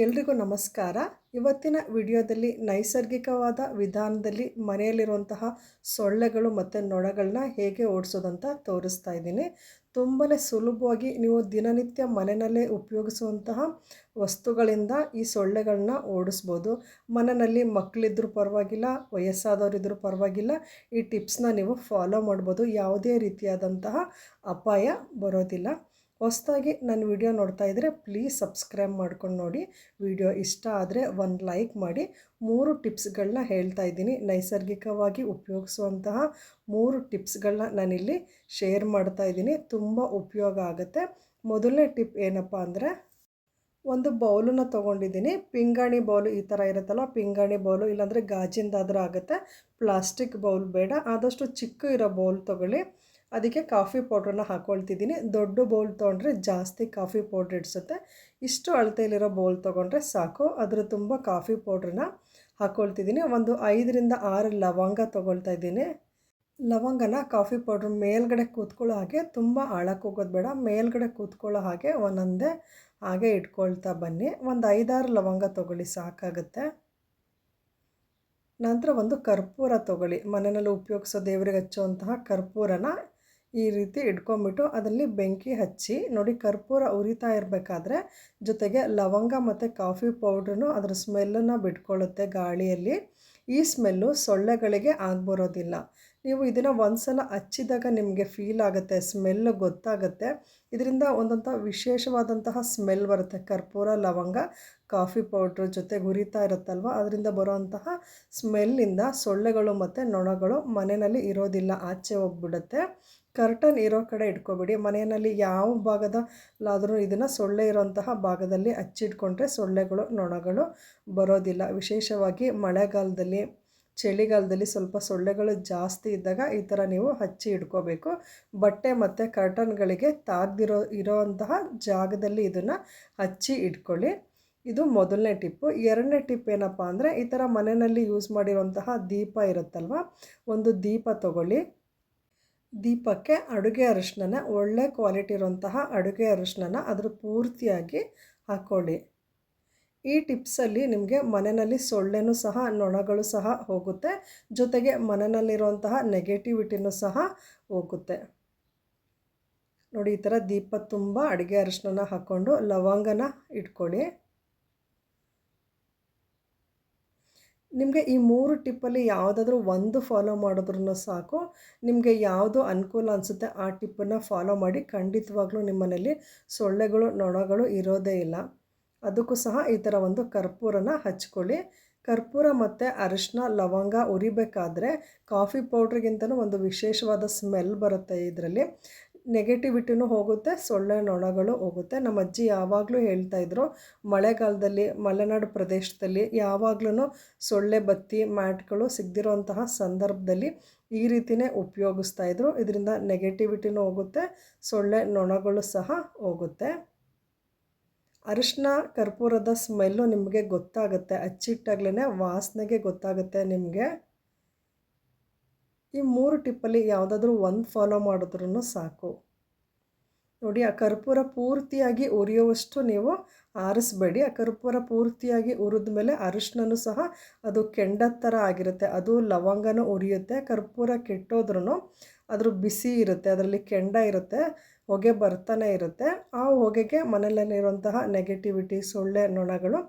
ಎಲ್ರಿಗೂ ನಮಸ್ಕಾರ. ಇವತ್ತಿನ ವಿಡಿಯೋದಲ್ಲಿ ನೈಸರ್ಗಿಕವಾದ ವಿಧಾನದಲ್ಲಿ ಮನೆಯಲ್ಲಿರುವಂತಹ ಸೊಳ್ಳೆಗಳು ಮತ್ತು ನೊಣಗಳನ್ನ ಹೇಗೆ ಓಡಿಸೋದಂತ ತೋರಿಸ್ತಾ ಇದ್ದೀನಿ. ತುಂಬಾ ಸುಲಭವಾಗಿ ನೀವು ದಿನನಿತ್ಯ ಮನೆಯಲ್ಲೇ ಉಪಯೋಗಿಸುವಂತಹ ವಸ್ತುಗಳಿಂದ ಈ ಸೊಳ್ಳೆಗಳನ್ನ ಓಡಿಸ್ಬೋದು. ಮನೆಯಲ್ಲಿ ಮಕ್ಕಳಿದ್ರೂ ಪರವಾಗಿಲ್ಲ ವಯಸ್ಸಾದವರಿದ್ದರೂ ಪರವಾಗಿಲ್ಲ, ಈ ಟಿಪ್ಸ್ನ ನೀವು ಫಾಲೋ ಮಾಡ್ಬೋದು. ಯಾವುದೇ ರೀತಿಯಾದಂತಹ ಅಪಾಯ ಬರೋದಿಲ್ಲ. ಹೊಸ್ದಾಗಿ ನನ್ನ ವಿಡಿಯೋ ನೋಡ್ತಾ ಇದ್ದರೆ ಪ್ಲೀಸ್ ಸಬ್ಸ್ಕ್ರೈಬ್ ಮಾಡ್ಕೊಂಡು ನೋಡಿ. ವಿಡಿಯೋ ಇಷ್ಟ ಆದರೆ ಒಂದು ಲೈಕ್ ಮಾಡಿ. ಮೂರು ಟಿಪ್ಸ್ಗಳನ್ನ ಹೇಳ್ತಾ ಇದ್ದೀನಿ. ನೈಸರ್ಗಿಕವಾಗಿ ಉಪಯೋಗಿಸುವಂತಹ ಮೂರು ಟಿಪ್ಸ್ಗಳನ್ನ ನಾನಿಲ್ಲಿ ಶೇರ್ ಮಾಡ್ತಾ ಇದ್ದೀನಿ. ತುಂಬ ಉಪಯೋಗ ಆಗುತ್ತೆ. ಮೊದಲನೇ ಟಿಪ್ ಏನಪ್ಪ ಅಂದರೆ, ಒಂದು ಬೌಲನ್ನ ತೊಗೊಂಡಿದ್ದೀನಿ. ಪಿಂಗಾಣಿ ಬೌಲು ಈ ಥರ ಇರುತ್ತಲ್ಲ, ಪಿಂಗಾಣಿ ಬೌಲು, ಇಲ್ಲಾಂದರೆ ಗಾಜಿಂದಾದರೂ ಆಗುತ್ತೆ. ಪ್ಲಾಸ್ಟಿಕ್ ಬೌಲ್ ಬೇಡ. ಆದಷ್ಟು ಚಿಕ್ಕ ಇರೋ ಬೌಲ್ ತೊಗೊಳ್ಳಿ. ಅದಕ್ಕೆ ಕಾಫಿ ಪೌಡ್ರನ್ನ ಹಾಕ್ಕೊಳ್ತಿದ್ದೀನಿ ದೊಡ್ಡ ಬೌಲ್ ತೊಗೊಂಡ್ರೆ ಜಾಸ್ತಿ ಕಾಫಿ ಪೌಡ್ರ್ ಇಡಿಸುತ್ತೆ. ಇಷ್ಟು ಅಳತೆಯಲ್ಲಿರೋ ಬೌಲ್ ತೊಗೊಂಡ್ರೆ ಸಾಕು. ಅದರ ತುಂಬ ಕಾಫಿ ಪೌಡ್ರನ್ನ ಹಾಕ್ಕೊಳ್ತಿದ್ದೀನಿ ಒಂದು ಐದರಿಂದ ಆರು ಲವಂಗ ತೊಗೊಳ್ತಾ ಇದ್ದೀನಿ. ಲವಂಗನ ಕಾಫಿ ಪೌಡ್ರ್ ಮೇಲ್ಗಡೆ ಕೂತ್ಕೊಳ್ಳೋ ಹಾಗೆ ತುಂಬ ಆಳಕ್ಕೆ ಹೋಗೋದು ಬೇಡ. ಮೇಲ್ಗಡೆ ಕೂತ್ಕೊಳ್ಳೋ ಹಾಗೆ ಒಂದೊಂದೇ ಹಾಗೆ ಇಟ್ಕೊಳ್ತಾ ಬನ್ನಿ. ಒಂದು ಐದಾರು ಲವಂಗ ತೊಗೊಳ್ಳಿ, ಸಾಕಾಗುತ್ತೆ. ನಂತರ ಒಂದು ಕರ್ಪೂರ ತೊಗೊಳ್ಳಿ. ಮನೆಯಲ್ಲಿ ಉಪಯೋಗಿಸೋ ದೇವರಿಗೆ ಹಚ್ಚುವಂತಹ ಕರ್ಪೂರನ ಈ ರೀತಿ ಇಟ್ಕೊಂಬಿಟ್ಟು ಅದರಲ್ಲಿ ಬೆಂಕಿ ಹಚ್ಚಿ ನೋಡಿ ಕರ್ಪೂರ ಉರಿತಾ ಇರಬೇಕಾದ್ರೆ ಜೊತೆಗೆ ಲವಂಗ ಮತ್ತು ಕಾಫಿ ಪೌಡ್ರೂ ಅದರ ಸ್ಮೆಲ್ಲನ್ನು ಬಿಟ್ಕೊಳ್ಳುತ್ತೆ ಗಾಳಿಯಲ್ಲಿ. ಈ ಸ್ಮೆಲ್ಲು ಸೊಳ್ಳೆಗಳಿಗೆ ಆಗ್ಬರೋದಿಲ್ಲ. ನೀವು ಇದನ್ನು ಒಂದು ಸಲ ಹಚ್ಚಿದಾಗ ನಿಮಗೆ ಫೀಲ್ ಆಗುತ್ತೆ ಸ್ಮೆಲ್ ಗೊತ್ತಾಗುತ್ತೆ. ಇದರಿಂದ ಒಂದಂಥ ವಿಶೇಷವಾದಂತಹ ಸ್ಮೆಲ್ ಬರುತ್ತೆ. ಕರ್ಪೂರ, ಲವಂಗ, ಕಾಫಿ ಪೌಡ್ರ್ ಜೊತೆ ಉರಿತಾ ಇರುತ್ತಲ್ವ? ಅದರಿಂದ ಬರುವಂತಹ ಸ್ಮೆಲ್ಲಿಂದ ಸೊಳ್ಳೆಗಳು ಮತ್ತು ನೊಣಗಳು ಮನೆಯಲ್ಲಿ ಇರೋದಿಲ್ಲ, ಆಚೆ ಹೋಗ್ಬಿಡುತ್ತೆ. ಕರ್ಟನ್ ಇರೋ ಕಡೆ ಇಟ್ಕೊಬೇಡಿ. ಮನೆಯಲ್ಲಿ ಯಾವ ಭಾಗದಲ್ಲಾದರೂ ಇದನ್ನು ಸೊಳ್ಳೆ ಇರೋಂತಹ ಭಾಗದಲ್ಲಿ ಹಚ್ಚಿಟ್ಕೊಂಡ್ರೆ ಸೊಳ್ಳೆಗಳು, ನೊಣಗಳು ಬರೋದಿಲ್ಲ. ವಿಶೇಷವಾಗಿ ಮಳೆಗಾಲದಲ್ಲಿ, ಚಳಿಗಾಲದಲ್ಲಿ ಸ್ವಲ್ಪ ಸೊಳ್ಳೆಗಳು ಜಾಸ್ತಿ ಇದ್ದಾಗ ಈ ಥರ ನೀವು ಹಚ್ಚಿ ಇಟ್ಕೋಬೇಕು. ಬಟ್ಟೆ ಮತ್ತು ಕರ್ಟನ್ಗಳಿಗೆ ತಾಗ್ದಿರೋ ಇರೋವಂತಹ ಜಾಗದಲ್ಲಿ ಇದನ್ನು ಹಚ್ಚಿ ಇಟ್ಕೊಳ್ಳಿ. ಇದು ಮೊದಲನೇ ಟಿಪ್ಪು. ಎರಡನೇ ಟಿಪ್ ಏನಪ್ಪ ಅಂದರೆ ಈ ಥರ ಮನೆಯಲ್ಲಿ ಯೂಸ್ ಮಾಡಿರುವಂತಹ ದೀಪ ಇರುತ್ತಲ್ವ, ಒಂದು ದೀಪ ತಗೊಳ್ಳಿ. ದೀಪಕ್ಕೆ ಅಡುಗೆ ಅರಿಶಿನ ಒಳ್ಳೆ ಕ್ವಾಲಿಟಿ ಇರುವಂತಹ ಅಡುಗೆ ಅರಿಶಿನ ಅದ್ರ ಪೂರ್ತಿಯಾಗಿ ಹಾಕ್ಕೊಳ್ಳಿ. ಈ ಟಿಪ್ಸಲ್ಲಿ ನಿಮಗೆ ಮನೆಯಲ್ಲಿ ಸೊಳ್ಳೆನೂ ಸಹ, ನೊಣಗಳು ಸಹ ಹೋಗುತ್ತೆ. ಜೊತೆಗೆ ಮನೆಯಲ್ಲಿರುವಂತಹ ನೆಗೆಟಿವಿಟಿನೂ ಸಹ ಹೋಗುತ್ತೆ. ನೋಡಿ, ಈ ಥರ ದೀಪ ತುಂಬ ಅಡುಗೆ ಅರಿಶಿನ ಹಾಕ್ಕೊಂಡು ಲವಂಗನ ಇಟ್ಕೊಳ್ಳಿ. ನಿಮಗೆ ಈ ಮೂರು ಟಿಪ್ಪಲ್ಲಿ ಯಾವುದಾದ್ರೂ ಒಂದು ಫಾಲೋ ಮಾಡಿದ್ರೂ ಸಾಕು. ನಿಮಗೆ ಯಾವುದು ಅನುಕೂಲ ಅನಿಸುತ್ತೆ ಆ ಟಿಪ್ಪನ್ನು ಫಾಲೋ ಮಾಡಿ ಖಂಡಿತವಾಗ್ಲೂ ನಿಮ್ಮನೇಲಿ ಸೊಳ್ಳೆಗಳು, ನೊಣಗಳು ಇರೋದೇ ಇಲ್ಲ. ಅದಕ್ಕೂ ಸಹ ಈ ಥರ ಒಂದು ಕರ್ಪೂರನ ಹಚ್ಕೊಳ್ಳಿ. ಕರ್ಪೂರ ಮತ್ತು ಅರಿಶಿನ ಲವಂಗ ಉರಿಬೇಕಾದ್ರೆ ಕಾಫಿ ಪೌಡ್ರಿಗಿಂತಲೂ ಒಂದು ವಿಶೇಷವಾದ ಸ್ಮೆಲ್ ಬರುತ್ತೆ ಇದರಲ್ಲಿ. ನೆಗೆಟಿವಿಟಿನೂ ಹೋಗುತ್ತೆ ಸೊಳ್ಳೆ ನೊಣಗಳು ಹೋಗುತ್ತೆ. ನಮ್ಮ ಅಜ್ಜಿ ಯಾವಾಗಲೂ ಹೇಳ್ತಾಯಿದ್ರು ಮಳೆಗಾಲದಲ್ಲಿ, ಮಲೆನಾಡು ಪ್ರದೇಶದಲ್ಲಿ ಯಾವಾಗಲೂ ಸೊಳ್ಳೆ, ಬತ್ತಿ, ಮ್ಯಾಟ್ಗಳು ಸಿಗದಿರೋಂತಹ ಸಂದರ್ಭದಲ್ಲಿ ಈ ರೀತಿಯೇ ಉಪಯೋಗಿಸ್ತಾಯಿದ್ರು ಇದರಿಂದ ನೆಗೆಟಿವಿಟಿನೂ ಹೋಗುತ್ತೆ ಸೊಳ್ಳೆ ನೊಣಗಳು ಸಹ ಹೋಗುತ್ತೆ. ಅರಿಶಿನ ಕರ್ಪೂರದ ಸ್ಮೆಲ್ಲು ನಿಮಗೆ ಗೊತ್ತಾಗುತ್ತೆ. ಅಚ್ಚಿಟ್ಟಾಗ್ಲೇ ವಾಸನೆಗೆ ಗೊತ್ತಾಗುತ್ತೆ ನಿಮಗೆ. ಈ ಮೂರು ಟಿಪ್ಪಲ್ಲಿ ಯಾವುದಾದ್ರೂ ಒಂದು ಫಾಲೋ ಮಾಡಿದ್ರೂ ಸಾಕು. ನೋಡಿ, ಆ ಕರ್ಪೂರ ಪೂರ್ತಿಯಾಗಿ ಉರಿಯುವಷ್ಟು ನೀವು ಆರಿಸ್ಬೇಡಿ. ಆ ಕರ್ಪೂರ ಪೂರ್ತಿಯಾಗಿ ಉರಿದ ಮೇಲೆ ಅರಿಶಿನೂ ಸಹ ಅದು ಕೆಂಡದ ಥರ ಆಗಿರುತ್ತೆ. ಅದು ಲವಂಗನೂ ಉರಿಯುತ್ತೆ. ಕರ್ಪೂರ ಕೆಟ್ಟೋದ್ರೂ ಅದ್ರ ಬಿಸಿ ಇರುತ್ತೆ. ಅದರಲ್ಲಿ ಕೆಂಡ ಇರುತ್ತೆ. ಹೊಗೆ ಬರ್ತಾನೆ ಇರುತ್ತೆ. ಆ ಹೊಗೆಗೆ ಮನೆಯಲ್ಲಿರುವಂತಹ ನೆಗೆಟಿವಿಟಿ ಸೊಳ್ಳೆ, ನೊಣಗಳು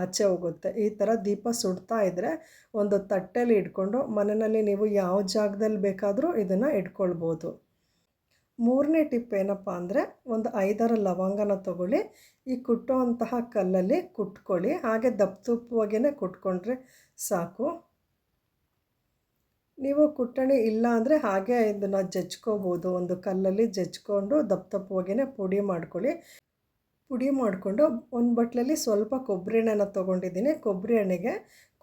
ಆಚೆ ಹೋಗುತ್ತೆ. ಈ ಥರ ದೀಪ ಸುಡ್ತಾ ಇದ್ದರೆ ಒಂದು ತಟ್ಟೆಲಿ ಇಟ್ಕೊಂಡು ಮನೆಯಲ್ಲಿ ನೀವು ಯಾವ ಜಾಗದಲ್ಲಿ ಬೇಕಾದರೂ ಇದನ್ನು ಇಟ್ಕೊಳ್ಬೋದು. ಮೂರನೇ ಟಿಪ್ ಏನಪ್ಪ ಅಂದರೆ ಒಂದು ಐದಾರು ಲವಂಗನ ತಗೊಳ್ಳಿ, ಈ ಕುಟ್ಟುವಂತಹ ಕಲ್ಲಲ್ಲಿ ಕುಟ್ಕೊಳ್ಳಿ, ಹಾಗೆ ದಪ್ಪ ತುಪ್ಪವಾಗೇ ಕುಟ್ಕೊಂಡ್ರೆ ಸಾಕು. ನೀವು ಕುಟ್ಟಣಿ ಇಲ್ಲ ಅಂದರೆ ಹಾಗೆ ಇದನ್ನು ಜಜ್ಕೋಬೋದು, ಒಂದು ಕಲ್ಲಲ್ಲಿ ಜಜ್ಕೊಂಡು ದಪ್ಪ ದಪ್ಪವಾಗೇ ಪುಡಿ ಮಾಡ್ಕೊಳ್ಳಿ. ಪುಡಿ ಮಾಡಿಕೊಂಡು ಒಂದು ಬಟ್ಲಲ್ಲಿ ಸ್ವಲ್ಪ ಕೊಬ್ಬರಿ ಎಣ್ಣೆನ ತೊಗೊಂಡಿದ್ದೀನಿ. ಕೊಬ್ಬರಿ ಎಣ್ಣೆಗೆ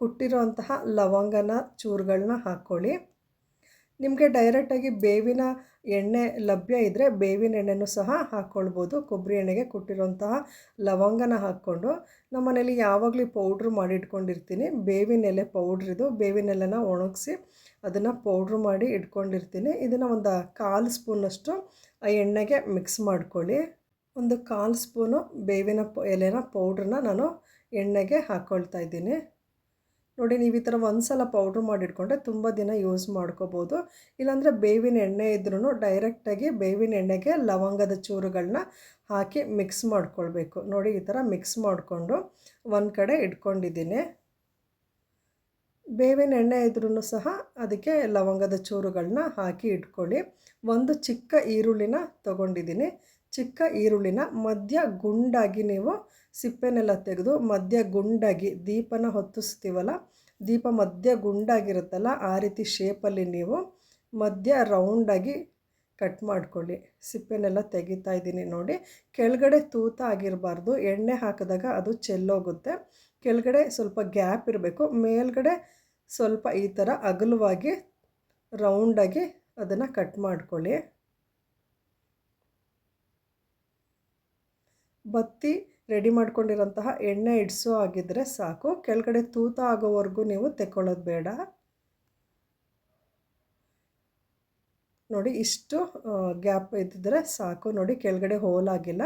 ಕುಟ್ಟಿರೋಂತಹ ಲವಂಗನ ಚೂರುಗಳನ್ನ ಹಾಕ್ಕೊಳ್ಳಿ. ನಿಮಗೆ ಡೈರೆಕ್ಟಾಗಿ ಬೇವಿನ ಎಣ್ಣೆ ಲಭ್ಯ ಇದ್ದರೆ ಬೇವಿನ ಎಣ್ಣೆನೂ ಸಹ ಹಾಕ್ಕೊಳ್ಬೋದು. ಕೊಬ್ಬರಿ ಎಣ್ಣೆಗೆ ಕೊಟ್ಟಿರೋಂತಹ ಲವಂಗನ ಹಾಕ್ಕೊಂಡು ನಮ್ಮ ಮನೇಲಿ ಯಾವಾಗಲೂ ಪೌಡ್ರ್ ಮಾಡಿ ಇಟ್ಕೊಂಡಿರ್ತೀನಿ. ಬೇವಿನ ಎಲೆ ಇದು. ಬೇವಿನ ಎಲೆನ ಒಣಗಿಸಿ ಅದನ್ನು ಪೌಡ್ರ್ ಮಾಡಿ ಇಟ್ಕೊಂಡಿರ್ತೀನಿ. ಇದನ್ನು ಒಂದು ಕಾಲು ಸ್ಪೂನಷ್ಟು ಆ ಎಣ್ಣೆಗೆ ಮಿಕ್ಸ್ ಮಾಡ್ಕೊಳ್ಳಿ. ಒಂದು ಕಾಲು ಸ್ಪೂನು ಬೇವಿನ ಪ, ಎಲೆನ ಪೌಡ್ರನ್ನ ನಾನು ಎಣ್ಣೆಗೆ ಹಾಕ್ಕೊಳ್ತಾ ಇದ್ದೀನಿ. ನೋಡಿ, ನೀವು ಈ ಥರ ಒಂದು ಸಲ ಪೌಡ್ರ್ ಮಾಡಿಟ್ಕೊಂಡ್ರೆ ತುಂಬ ದಿನ ಯೂಸ್ ಮಾಡ್ಕೋಬೋದು. ಇಲ್ಲಾಂದರೆ ಬೇವಿನ ಎಣ್ಣೆ ಇದ್ರೂ ಡೈರೆಕ್ಟಾಗಿ ಬೇವಿನ ಎಣ್ಣೆಗೆ ಲವಂಗದ ಚೂರುಗಳನ್ನ ಹಾಕಿ ಮಿಕ್ಸ್ ಮಾಡ್ಕೊಳ್ಬೇಕು. ನೋಡಿ, ಈ ಥರ ಮಿಕ್ಸ್ ಮಾಡಿಕೊಂಡು ಒಂದು ಕಡೆ ಇಟ್ಕೊಂಡಿದ್ದೀನಿ. ಬೇವಿನ ಎಣ್ಣೆ ಇದ್ರೂ ಸಹ ಅದಕ್ಕೆ ಲವಂಗದ ಚೂರುಗಳನ್ನ ಹಾಕಿ ಇಟ್ಕೊಳ್ಳಿ. ಒಂದು ಚಿಕ್ಕ ಈರುಳ್ಳಿನ ತೊಗೊಂಡಿದ್ದೀನಿ. ಚಿಕ್ಕ ಈರುಳ್ಳಿನ ಮಧ್ಯ ಗುಂಡಾಗಿ ನೀವು ಸಿಪ್ಪೆನೆಲ್ಲ ತೆಗೆದು ಮಧ್ಯ ಗುಂಡಾಗಿ ದೀಪನ ಹೊತ್ತಿಸ್ತೀವಲ್ಲ, ದೀಪ ಮಧ್ಯ ಗುಂಡಾಗಿರುತ್ತಲ್ಲ, ಆ ರೀತಿ ಶೇಪಲ್ಲಿ ನೀವು ಮಧ್ಯ ರೌಂಡಾಗಿ ಕಟ್ ಮಾಡ್ಕೊಳ್ಳಿ. ಸಿಪ್ಪೆನೆಲ್ಲ ತೆಗಿತಾ ಇದ್ದೀನಿ ನೋಡಿ. ಕೆಳಗಡೆ ತೂತ ಆಗಿರಬಾರ್ದು. ಎಣ್ಣೆ ಹಾಕಿದಾಗ ಅದು ಚೆಲ್ಲೋಗುತ್ತೆ. ಕೆಳಗಡೆ ಸ್ವಲ್ಪ ಗ್ಯಾಪ್ ಇರಬೇಕು. ಮೇಲ್ಗಡೆ ಸ್ವಲ್ಪ ಈ ಥರ ಅಗಲವಾಗಿ ರೌಂಡಾಗಿ ಅದನ್ನು ಕಟ್ ಮಾಡ್ಕೊಳ್ಳಿ. ಬತ್ತಿ ರೆಡಿ ಮಾಡ್ಕೊಂಡಿರೋಂತಹ ಎಣ್ಣೆ ಇಡಿಸೋ ಆಗಿದ್ದರೆ ಸಾಕು. ಕೆಳಗಡೆ ತೂತ ಆಗೋವರೆಗೂ ನೀವು ತೆಕ್ಕೊಳ್ಳೋದು ಬೇಡ. ನೋಡಿ, ಇಷ್ಟು ಗ್ಯಾಪ್ ಇದ್ದಿದ್ರೆ ಸಾಕು. ನೋಡಿ, ಕೆಳಗಡೆ ಹೋಲಾಗಿಲ್ಲ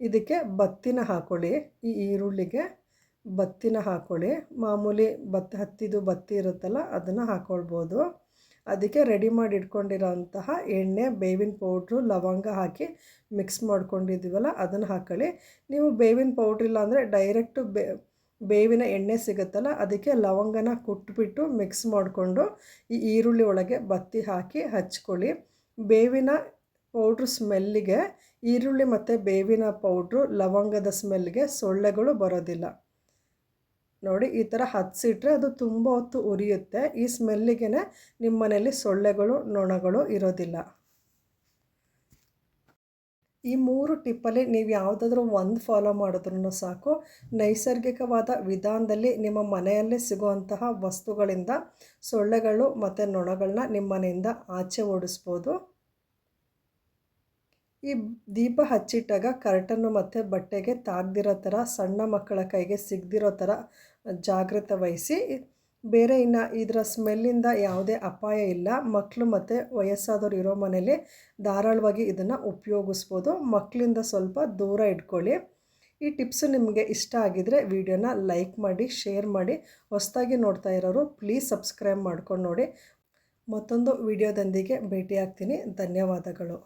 ಇದಕ್ಕೆ ಬತ್ತಿನ ಹಾಕೊಳ್ಳಿ. ಈ ಈರುಳ್ಳಿಗೆ ಬತ್ತಿನ ಹಾಕೊಳ್ಳಿ. ಮಾಮೂಲಿ ಬತ್ತಿ ಹತ್ತಿದು ಬತ್ತಿ ಇರುತ್ತಲ್ಲ, ಅದನ್ನು ಹಾಕ್ಕೊಳ್ಬೋದು ಅದಕ್ಕೆ ರೆಡಿ ಮಾಡಿ ಇಟ್ಕೊಂಡಿರೋ ಅಂತಹ ಎಣ್ಣೆ, ಬೇವಿನ ಪೌಡ್ರು ಲವಂಗ ಹಾಕಿ ಮಿಕ್ಸ್ ಮಾಡ್ಕೊಂಡಿದ್ದೀವಲ್ಲ ಅದನ್ನು ಹಾಕೊಳ್ಳಿ. ನೀವು ಬೇವಿನ ಪೌಡ್ರ್ ಇಲ್ಲ ಅಂದರೆ ಡೈರೆಕ್ಟು ಬೇ, ಬೇವಿನ ಎಣ್ಣೆ ಸಿಗುತ್ತಲ್ಲ, ಅದಕ್ಕೆ ಲವಂಗನ ಕುಟ್ಬಿಟ್ಟು ಮಿಕ್ಸ್ ಮಾಡಿಕೊಂಡು ಈ ಈರುಳ್ಳಿ ಒಳಗೆ ಬತ್ತಿ ಹಾಕಿ ಹಚ್ಕೊಳ್ಳಿ. ಬೇವಿನ ಪೌಡ್ರ್ ಸ್ಮೆಲ್ಲಿಗೆ ಈರುಳ್ಳಿ ಮತ್ತು ಬೇವಿನ ಪೌಡ್ರು ಲವಂಗದ ಸ್ಮೆಲ್ಗೆ ಸೊಳ್ಳೆಗಳು ಬರೋದಿಲ್ಲ. ನೋಡಿ, ಈ ಥರ ಹಚ್ಚಿಟ್ರೆ ಅದು ತುಂಬ ಹೊತ್ತು ಉರಿಯುತ್ತೆ. ಈ ಸ್ಮೆಲ್ಲಿಗೆ ನಿಮ್ಮ ಮನೆಯಲ್ಲಿ ಸೊಳ್ಳೆಗಳು, ನೊಣಗಳು ಇರೋದಿಲ್ಲ. ಈ ಮೂರು ಟಿಪ್ಪಲ್ಲಿ ನೀವು ಯಾವುದಾದ್ರೂ ಒಂದು ಫಾಲೋ ಮಾಡಿದ್ರೂ ಸಾಕು. ನೈಸರ್ಗಿಕವಾದ ವಿಧಾನದಲ್ಲಿ ನಿಮ್ಮ ಮನೆಯಲ್ಲೇ ಸಿಗುವಂತಹ ವಸ್ತುಗಳಿಂದ ಸೊಳ್ಳೆಗಳು ಮತ್ತು ನೊಣಗಳನ್ನ ನಿಮ್ಮ ಮನೆಯಿಂದ ಆಚೆ ಓಡಿಸ್ಬೋದು. ಈ ದೀಪ ಹಚ್ಚಿಟ್ಟಾಗ ಕರ್ಟನ್ನು ಮತ್ತು ಬಟ್ಟೆಗೆ ತಾಗ್ದಿರೋ ಥರ, ಸಣ್ಣ ಮಕ್ಕಳ ಕೈಗೆ ಸಿಗದಿರೋ ಥರ ಜಾಗ್ರತೆ ವಹಿಸಿ, ಬೇರೆ ಇನ್ನು ಇದರ ಸ್ಮೆಲ್ಲಿಂದ ಯಾವುದೇ ಅಪಾಯ ಇಲ್ಲ. ಮಕ್ಕಳು ಮತ್ತು ವಯಸ್ಸಾದವರು ಇರೋ ಮನೇಲಿ ಧಾರಾಳವಾಗಿ ಇದನ್ನು ಉಪಯೋಗಿಸ್ಬೋದು. ಮಕ್ಕಳಿಂದ ಸ್ವಲ್ಪ ದೂರ ಇಟ್ಕೊಳ್ಳಿ. ಈ ಟಿಪ್ಸು ನಿಮಗೆ ಇಷ್ಟ ಆಗಿದರೆ ವಿಡಿಯೋನ ಲೈಕ್ ಮಾಡಿ, ಶೇರ್ ಮಾಡಿ. ಹೊಸದಾಗಿ ನೋಡ್ತಾ ಇರೋರು ಪ್ಲೀಸ್ ಸಬ್ಸ್ಕ್ರೈಬ್ ಮಾಡ್ಕೊಂಡು ನೋಡಿ. ಮತ್ತೊಂದು ವಿಡಿಯೋದೊಂದಿಗೆ ಭೇಟಿಯಾಗ್ತೀನಿ. ಧನ್ಯವಾದಗಳು.